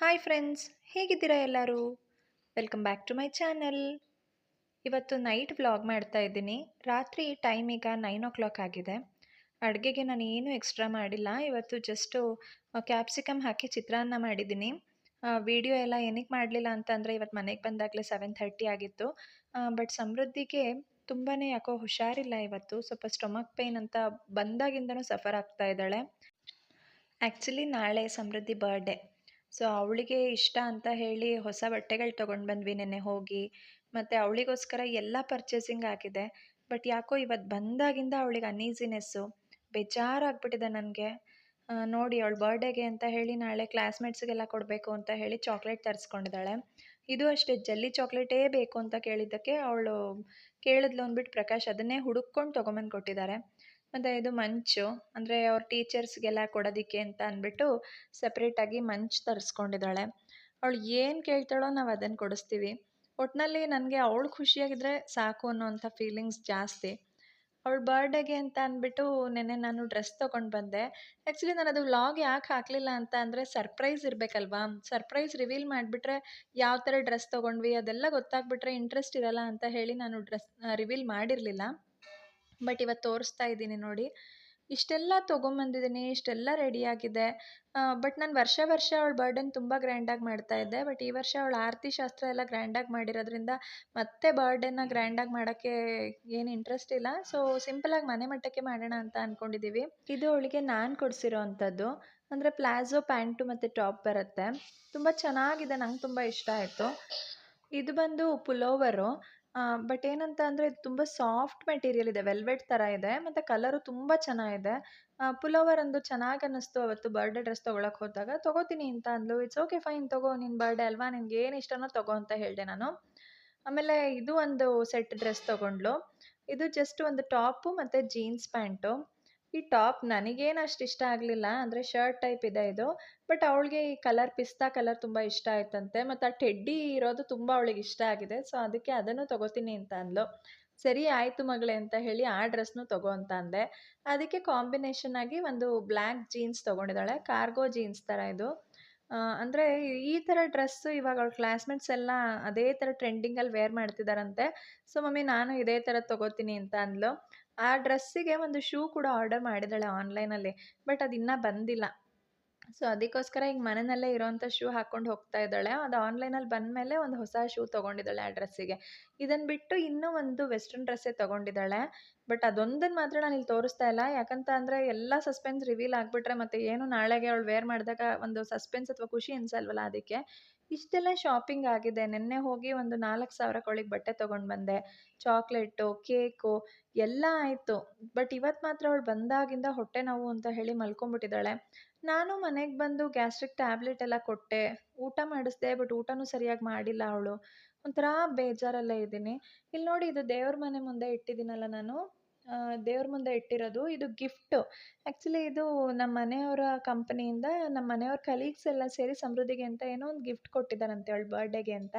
Hi friends ಹೇಗಿದ್ದೀರಾ ಎಲ್ಲರೂ? Welcome back to my channel ಇವತ್ತು ನೈಟ್ ವ್ಲಾಗ್ ಮಾಡ್ತಾ ಇದ್ದೀನಿ. ರಾತ್ರಿ ಟೈಮ್ ಈಗ ನೈನ್ ಓ ಕ್ಲಾಕ್ ಆಗಿದೆ. ಅಡುಗೆಗೆ ನಾನು ಏನೂ ಎಕ್ಸ್ಟ್ರಾ ಮಾಡಿಲ್ಲ. ಇವತ್ತು ಜಸ್ಟು ಕ್ಯಾಪ್ಸಿಕಮ್ ಹಾಕಿ ಚಿತ್ರಾನ್ನ ಮಾಡಿದ್ದೀನಿ. ವಿಡಿಯೋ ಎಲ್ಲ ಏನಕ್ಕೆ ಮಾಡಲಿಲ್ಲ ಅಂತಂದರೆ ಇವತ್ತು ಮನೆಗೆ ಬಂದಾಗಲೇ ಸೆವೆನ್ ಥರ್ಟಿ ಆಗಿತ್ತು. ಬಟ್ ಸಮೃದ್ಧಿಗೆ ತುಂಬಾ ಯಾಕೋ ಹುಷಾರಿಲ್ಲ ಇವತ್ತು. ಸ್ವಲ್ಪ ಸ್ಟೊಮಕ್ ಪೇಯ್ನ್ ಅಂತ ಬಂದಾಗಿಂದನೂ ಸಫರ್ ಆಗ್ತಾ ಇದ್ದಾಳೆ. ಆ್ಯಕ್ಚುಲಿ ನಾಳೆ ಸಮೃದ್ಧಿ ಬರ್ಡೇ ಸೊ, ಅವಳಿಗೆ ಇಷ್ಟ ಅಂತ ಹೇಳಿ ಹೊಸ ಬಟ್ಟೆಗಳು ತೊಗೊಂಡು ಬಂದ್ವಿ ನೆನ್ನೆ ಹೋಗಿ. ಮತ್ತು ಅವಳಿಗೋಸ್ಕರ ಎಲ್ಲ ಪರ್ಚೇಸಿಂಗ್ ಆಗಿದೆ. ಬಟ್ ಯಾಕೋ ಇವತ್ತು ಬಂದಾಗಿಂದ ಅವಳಿಗೆ ಅನೀಸಿನೆಸ್ಸು ಬೇಜಾರಾಗ್ಬಿಟ್ಟಿದೆ ನನಗೆ. ನೋಡಿ ಅವಳು ಬರ್ಡೇಗೆ ಅಂತ ಹೇಳಿ ನಾಳೆ ಕ್ಲಾಸ್ಮೇಟ್ಸ್ಗೆಲ್ಲ ಕೊಡಬೇಕು ಅಂತ ಹೇಳಿ ಚಾಕ್ಲೇಟ್ ತರಿಸ್ಕೊಂಡಿದ್ದಾಳೆ. ಇದು ಅಷ್ಟೇ ಜಲ್ಲಿ ಚಾಕ್ಲೇಟೇ ಬೇಕು ಅಂತ ಕೇಳಿದ್ದಕ್ಕೆ ಅವಳು ಕೇಳಿದ್ಲು ಅಂದ್ಬಿಟ್ಟು ಪ್ರಕಾಶ್ ಅದನ್ನೇ ಹುಡುಕ್ಕೊಂಡು ತೊಗೊಂಬಂದು ಕೊಟ್ಟಿದ್ದಾರೆ. ಮತ್ತು ಇದು ಮಂಚು. ಅಂದರೆ ಅವ್ರ ಟೀಚರ್ಸ್ಗೆಲ್ಲ ಕೊಡೋದಿಕ್ಕೆ ಅಂತ ಅಂದ್ಬಿಟ್ಟು ಸಪ್ರೇಟಾಗಿ ಮಂಚ್ ತರಿಸ್ಕೊಂಡಿದ್ದಾಳೆ. ಅವಳು ಏನು ಕೇಳ್ತಾಳೋ ನಾವು ಅದನ್ನು ಕೊಡಿಸ್ತೀವಿ. ಒಟ್ಟಿನಲ್ಲಿ ನನಗೆ ಅವಳು ಖುಷಿಯಾಗಿದ್ದರೆ ಸಾಕು ಅನ್ನೋವಂಥ ಫೀಲಿಂಗ್ಸ್ ಜಾಸ್ತಿ. ಅವಳ ಬರ್ಡೇಗೆ ಅಂತ ಅಂದ್ಬಿಟ್ಟು ನೆನ್ನೆ ನಾನು ಡ್ರೆಸ್ ತೊಗೊಂಡು ಬಂದೆ. ಆ್ಯಕ್ಚುಲಿ ನಾನು ಅದು ವ್ಲಾಗ್ ಯಾಕೆ ಹಾಕಲಿಲ್ಲ ಅಂತ ಅಂದರೆ ಸರ್ಪ್ರೈಸ್ ಇರಬೇಕಲ್ವಾ? ಸರ್ಪ್ರೈಸ್ ರಿವೀಲ್ ಮಾಡಿಬಿಟ್ರೆ ಯಾವ ಥರ ಡ್ರೆಸ್ ತೊಗೊಂಡ್ವಿ ಅದೆಲ್ಲ ಗೊತ್ತಾಗ್ಬಿಟ್ರೆ ಇಂಟ್ರೆಸ್ಟ್ ಇರಲ್ಲ ಅಂತ ಹೇಳಿ ನಾನು ಡ್ರೆಸ್ ರಿವೀಲ್ ಮಾಡಿರಲಿಲ್ಲ. ಬಟ್ ಇವತ್ತು ತೋರಿಸ್ತಾ ಇದ್ದೀನಿ ನೋಡಿ. ಇಷ್ಟೆಲ್ಲ ತೊಗೊಂಬಂದಿದ್ದೀನಿ, ಇಷ್ಟೆಲ್ಲ ರೆಡಿಯಾಗಿದೆ ಬಟ್ ನಾನು ವರ್ಷ ವರ್ಷ ಅವಳ ಬರ್ಡೇನ ತುಂಬ ಗ್ರ್ಯಾಂಡಾಗಿ ಮಾಡ್ತಾ ಇದ್ದೆ. ಬಟ್ ಈ ವರ್ಷ ಅವಳ ಆರತಿ ಶಾಸ್ತ್ರ ಎಲ್ಲ ಗ್ರ್ಯಾಂಡಾಗಿ ಮಾಡಿರೋದ್ರಿಂದ ಮತ್ತೆ ಬರ್ಡೇನ ಗ್ರ್ಯಾಂಡಾಗಿ ಮಾಡೋಕ್ಕೆ ಏನು ಇಂಟ್ರೆಸ್ಟ್ ಇಲ್ಲ. ಸೊ ಸಿಂಪಲಾಗಿ ಮನೆ ಮಟ್ಟಕ್ಕೆ ಮಾಡೋಣ ಅಂತ ಅಂದ್ಕೊಂಡಿದ್ದೀವಿ ಇದು ಅವಳಿಗೆ ನಾನು ಕೊಡಿಸಿರೋ ಅಂಥದ್ದು. ಅಂದರೆ ಪ್ಲಾಜೋ ಪ್ಯಾಂಟು ಮತ್ತು ಟಾಪ್ ಬರುತ್ತೆ. ತುಂಬ ಚೆನ್ನಾಗಿದೆ, ನಂಗೆ ತುಂಬ ಇಷ್ಟ ಆಯಿತು. ಇದು ಬಂದು ಪುಲೋವರು. ಬಟ್ ಏನಂತ ಅಂದರೆ ಇದು ತುಂಬ ಸಾಫ್ಟ್ ಮೆಟೀರಿಯಲ್ ಇದೆ, ವೆಲ್ವೆಟ್ ಥರ ಇದೆ, ಮತ್ತು ಕಲರು ತುಂಬ ಚೆನ್ನಾಗಿದೆ. ಪುಲೋವರ್ ಅಂದು ಚೆನ್ನಾಗಿ ಅನ್ನಿಸ್ತು ಅವತ್ತು ಬರ್ಡೇ ಡ್ರೆಸ್ ತೊಗೊಳಕ್ಕೆ ಹೋದಾಗ. ತೊಗೋತೀನಿ ಅಂತ ಅಂದಳು ಇಟ್ಸ್ ಓಕೆ ಫೈನ್ ತೊಗೋ ನಿನ್ನ ಬರ್ಡೇ ಅಲ್ವಾ? ನಿನ್ಗೆ ಏನು ಇಷ್ಟನೋ ತೊಗೋ ಅಂತ ಹೇಳಿದೆ ನಾನು. ಆಮೇಲೆ ಇದು ಒಂದು ಸೆಟ್ ಡ್ರೆಸ್ ತೊಗೊಂಡ್ಳು ಇದು ಜಸ್ಟ್ ಒಂದು ಟಾಪು ಮತ್ತು ಜೀನ್ಸ್ ಪ್ಯಾಂಟು. ಈ ಟಾಪ್ ನನಗೇನು ಅಷ್ಟು ಇಷ್ಟ ಆಗಲಿಲ್ಲ, ಅಂದರೆ ಶರ್ಟ್ ಟೈಪ್ ಇದೆ ಇದು, ಬಟ್ ಅವಳಿಗೆ ಈ ಕಲರ್, ಪಿಸ್ತಾ ಕಲರ್ ತುಂಬ ಇಷ್ಟ ಆಯ್ತಂತೆ, ಮತ್ತು ಆ ಟೆಡ್ಡಿ ಇರೋದು ತುಂಬ ಅವಳಿಗೆ ಇಷ್ಟ ಆಗಿದೆ, ಸೊ ಅದಕ್ಕೆ ಅದನ್ನು ತೊಗೋತೀನಿ ಅಂತ ಅಂದ್ಲು. ಸರಿ ಆಯಿತು ಮಗಳೇ ಅಂತ ಹೇಳಿ ಆ ಡ್ರೆಸ್ನು ತಗೋ ಅಂತ ಅಂದೆ. ಅದಕ್ಕೆ ಕಾಂಬಿನೇಷನ್ ಆಗಿ ಒಂದು ಬ್ಲ್ಯಾಕ್ ಜೀನ್ಸ್ ತೊಗೊಂಡಿದ್ದಾಳೆ, ಕಾರ್ಗೋ ಜೀನ್ಸ್ ಥರ ಇದು. ಅಂದರೆ ಈ ಥರ ಡ್ರೆಸ್ಸು ಇವಾಗ ಅವ್ಳ ಕ್ಲಾಸ್ಮೇಟ್ಸ್ ಎಲ್ಲ ಅದೇ ಥರ ಟ್ರೆಂಡಿಂಗಲ್ಲಿ ವೇರ್ ಮಾಡ್ತಿದ್ದಾರಂತೆ ಸೊ ಮಮ್ಮಿ ನಾನು ಇದೇ ಥರ ತೊಗೋತೀನಿ ಅಂತ ಅಂದ್ಲು. ಆ ಡ್ರೆಸ್ಸಿಗೆ ಒಂದು ಶೂ ಕೂಡ ಆರ್ಡರ್ ಮಾಡಿದ್ದಾಳೆ ಆನ್ಲೈನಲ್ಲಿ ಬಟ್ ಅದು ಇನ್ನೂ ಬಂದಿಲ್ಲ. ಸೊ ಅದಕ್ಕೋಸ್ಕರ ಈಗ ಮನೆಯಲ್ಲೇ ಇರೋವಂಥ ಶೂ ಹಾಕ್ಕೊಂಡು ಹೋಗ್ತಾ ಇದ್ದಾಳೆ. ಅದು ಆನ್ಲೈನಲ್ಲಿ ಬಂದಮೇಲೆ ಒಂದು ಹೊಸ ಶೂ ತೊಗೊಂಡಿದ್ದಾಳೆ ಆ ಡ್ರೆಸ್ಸಿಗೆ. ಇದನ್ನು ಬಿಟ್ಟು ಇನ್ನೂ ಒಂದು ವೆಸ್ಟರ್ನ್ ಡ್ರೆಸ್ಸೇ ತೊಗೊಂಡಿದ್ದಾಳೆ. ಬಟ್ ಅದೊಂದನ್ನು ಮಾತ್ರ ನಾನು ಇಲ್ಲಿ ತೋರಿಸ್ತಾ ಇಲ್ಲ. ಯಾಕಂತ ಅಂದರೆ ಎಲ್ಲ ಸಸ್ಪೆನ್ಸ್ ರಿವೀಲ್ ಆಗಿಬಿಟ್ರೆ ಮತ್ತೆ ಏನು ನಾಳೆಗೆ ಅವಳು ವೇರ್ ಮಾಡಿದಾಗ ಒಂದು ಸಸ್ಪೆನ್ಸ್ ಅಥವಾ ಖುಷಿ ಅನ್ಸಲ್ವಲ್ಲ ಅದಕ್ಕೆ. ಇಷ್ಟೆಲ್ಲ ಶಾಪಿಂಗ್ ಆಗಿದೆ. ನಿನ್ನೆ ಹೋಗಿ ಒಂದು ನಾಲ್ಕು ಸಾವಿರ ಕೊಳಿಗೆ ಬಟ್ಟೆ ತೊಗೊಂಡು ಬಂದೆ. ಚಾಕ್ಲೇಟು, ಕೇಕು ಎಲ್ಲ ಆಯಿತು. ಬಟ್ ಇವತ್ತು ಮಾತ್ರ ಅವಳು ಬಂದಾಗಿಂದ ಹೊಟ್ಟೆ ನೋವು ಅಂತ ಹೇಳಿ ಮಲ್ಕೊಂಬಿಟ್ಟಿದ್ದಾಳೆ ನಾನು ಮನೆಗೆ ಬಂದು ಗ್ಯಾಸ್ಟ್ರಿಕ್ ಟ್ಯಾಬ್ಲೆಟ್ ಎಲ್ಲ ಕೊಟ್ಟೆ. ಊಟ ಮಾಡಿಸ್ದೆ, ಬಟ್ ಊಟನೂ ಸರಿಯಾಗಿ ಮಾಡಿಲ್ಲ ಅವಳು. ಒಂಥರ ಬೇಜಾರಲ್ಲೇ ಇದ್ದೀನಿ. ಇಲ್ಲಿ ನೋಡಿ ಇದು ದೇವ್ರ ಮನೆ ಮುಂದೆ ಇಟ್ಟಿದ್ದೀನಲ್ಲ ನಾನು. ದೇವ್ರ ಮುಂದೆ ಇಟ್ಟಿರೋದು. ಇದು ಗಿಫ್ಟು. ಆ್ಯಕ್ಚುಲಿ ಇದು ನಮ್ಮ ಮನೆಯವರ ಕಂಪ್ನಿಯಿಂದ ನಮ್ಮ ಮನೆಯವ್ರ ಕಲೀಗ್ಸ್ ಎಲ್ಲ ಸೇರಿ ಸಮೃದ್ಧಿಗೆ ಅಂತ ಏನೋ ಒಂದು ಗಿಫ್ಟ್ ಕೊಟ್ಟಿದ್ದಾರಂತೆ ಅವಳು ಬರ್ಡೇಗೆ ಅಂತ.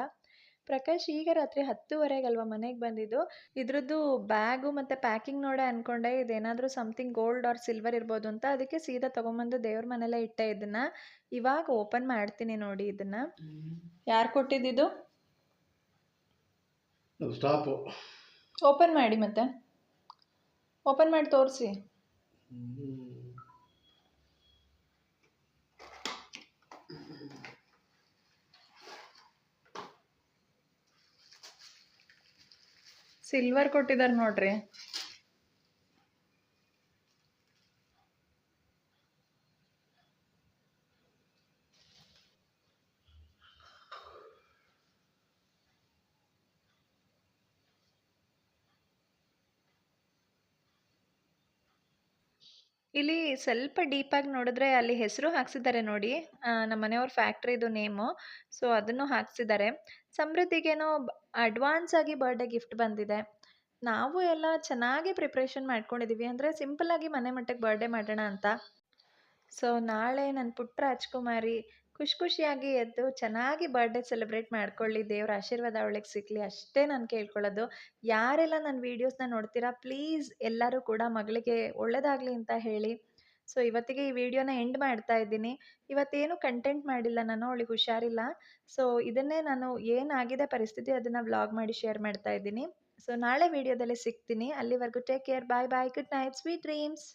ಪ್ರಕಾಶ್ ಈಗ ರಾತ್ರಿ ಹತ್ತುವರೆಗಲ್ವ ಮನೆಗೆ ಬಂದಿದ್ದು. ಇದ್ರದ್ದು ಬ್ಯಾಗು ಮತ್ತು ಪ್ಯಾಕಿಂಗ್ ನೋಡೇ ಅಂದ್ಕೊಂಡೆ ಇದೇನಾದರೂ ಸಮಥಿಂಗ್ ಗೋಲ್ಡ್ ಆರ್ ಸಿಲ್ವರ್ ಇರ್ಬೋದು ಅಂತ. ಅದಕ್ಕೆ ಸೀದಾ ತೊಗೊಂಬಂದು ದೇವ್ರ ಮನೆಯಲ್ಲೇ ಇಟ್ಟೆ ಇದನ್ನು ಇವಾಗ ಓಪನ್ ಮಾಡ್ತೀನಿ ನೋಡಿ ಇದನ್ನು ಯಾರು ಕೊಟ್ಟಿದ್ದಿದ್ದು ಸ್ಟಾಪು ಓಪನ್ ಮಾಡಿ ಮತ್ತೆ. ಓಪನ್ ಮಾಡಿ ತೋರಿಸಿ. ಸಿಲ್ವರ್ ಕೊಟ್ಟಿದ್ದಾರೆ ನೋಡ್ರಿ. ಇಲ್ಲಿ ಸ್ವಲ್ಪ ಡೀಪಾಗಿ ನೋಡಿದ್ರೆ ಅಲ್ಲಿ ಹೆಸರು ಹಾಕ್ಸಿದ್ದಾರೆ ನೋಡಿ. ನಮ್ಮ ಮನೆಯವ್ರ ಫ್ಯಾಕ್ಟ್ರಿದು ನೇಮು. ಸೊ, ಅದನ್ನು ಹಾಕ್ಸಿದ್ದಾರೆ. ಸಮೃದ್ಧಿಗೇನೋ ಅಡ್ವಾನ್ಸ್ ಆಗಿ ಬರ್ಡೇ ಗಿಫ್ಟ್ ಬಂದಿದೆ. ನಾವು ಎಲ್ಲ ಚೆನ್ನಾಗಿ ಪ್ರಿಪ್ರೇಷನ್ ಮಾಡ್ಕೊಂಡಿದ್ದೀವಿ ಅಂದರೆ ಸಿಂಪಲ್ಲಾಗಿ ಮನೆ ಮಟ್ಟಕ್ಕೆ ಬರ್ಡೇ ಮಾಡೋಣ ಅಂತ. ಸೊ, ನಾಳೆ ನನ್ನ ಪುಟ್ಟ ರಾಜ್ಕುಮಾರಿ ಖುಷಿ ಖುಷಿಯಾಗಿ ಎದ್ದು ಚೆನ್ನಾಗಿ ಬರ್ಡೇ ಸೆಲೆಬ್ರೇಟ್ ಮಾಡ್ಕೊಳ್ಳಿ. ದೇವ್ರ ಆಶೀರ್ವಾದ ಅವಳಿಗೆ ಸಿಗಲಿ ಅಷ್ಟೇ ನಾನು ಕೇಳ್ಕೊಳ್ಳೋದು. ಯಾರೆಲ್ಲ ನನ್ನ ವೀಡಿಯೋಸ್ನ ನೋಡ್ತೀರಾ ಪ್ಲೀಸ್ ಎಲ್ಲರೂ ಕೂಡ ಮಗಳಿಗೆ ಒಳ್ಳೇದಾಗಲಿ ಅಂತ ಹೇಳಿ. ಸೊ ಇವತ್ತಿಗೆ ಈ ವಿಡಿಯೋನ ಎಂಡ್ ಮಾಡ್ತಾ ಇದ್ದೀನಿ. ಇವತ್ತೇನು ಕಂಟೆಂಟ್ ಮಾಡಿಲ್ಲ ನಾನು, ಅವಳಿಗೆ ಹುಷಾರಿಲ್ಲ. ಸೊ ಇದನ್ನೇ ನಾನು ಏನಾಗಿದೆ ಪರಿಸ್ಥಿತಿ ಅದನ್ನು ವ್ಲಾಗ್ ಮಾಡಿ ಶೇರ್ ಮಾಡ್ತಾ ಇದ್ದೀನಿ. ಸೊ ನಾಳೆ ವಿಡಿಯೋದಲ್ಲಿ ಸಿಗ್ತೀನಿ. ಅಲ್ಲಿವರೆಗೂ take care bye bye good night sweet dreams